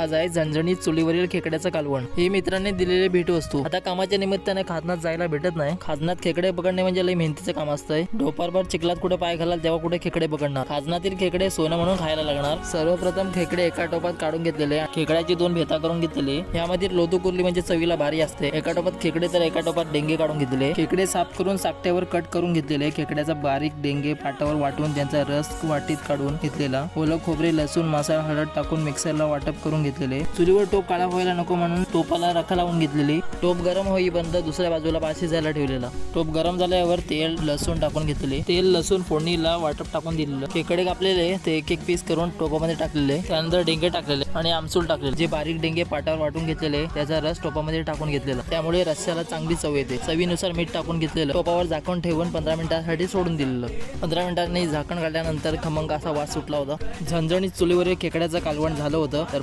आज आहे झणझणीत चुलीवरील खेकड्याचं कालवण. ही मित्रांनी दिलेली भेटवस्तू. आता कामाच्या निमित्ताने खाजनात जायला भेटत नाही. खाजनात खेकडे पकडणे म्हणजे लई मेहनतीचं काम असतंय. ढोपारभर चिखलात कुठे पाय घालाल तेव्हा कुठे खेकडे पकडणार. खाजनातील खेकडे सोनं म्हणून खायला लागणार. सर्वप्रथम खेकडे एका टोपात काढून घेतलेले. खेकड्याची दोन भेता करून घेतलेली. यामध्ये लोदू कुर्ली म्हणजे चवीला भारी असते. एका टोपात खेकडे तर एका टोपात डेंगे काढून घेतले. खेकडे साफ करून साकट्यावर कट करून घेतलेले. खेकड्याचा बारीक डेंगे पाटावर वाटून त्यांचा रस वाटीत काढून घेतलेला. ओलं खोबरे लसूण मसाला हळद टाकून मिक्सरला वाटप करून घेतलेले. चुलीवर टोप काळा व्हायला नको म्हणून टोपाला रखा लावून घेतलेली. टोप गरम होईपर्यंत दुसऱ्या बाजूला पाशी जायला ठेवलेला. टोप गरम झाल्यावर तेल लसूण टाकून घेतले तेल लसूण फोडणीला वाटप टाकून दिलेलं. खेकडे कापलेले ते एक एक पीस करून टोपामध्ये टाकलेले. त्यानंतर डेंगे टाकलेले आणि आमसूल टाकलेले. जे बारीक डेंगे पाटावर वाटून घेतलेले त्याचा रस टोपामध्ये टाकून घेतलेला. त्यामुळे रस्स्याला चांगली चव येते. चवीनुसार मीठ टाकून घेतलेलं. टोपावर झाकण ठेवून पंधरा मिनिटांसाठी सोडून दिलेलं. पंधरा मिनिटांनी झाकण काढल्यानंतर खमंग असा वास सुटला होता. झणझणीत चुलीवरील खेकड्याचं कालवण झालं होतं तर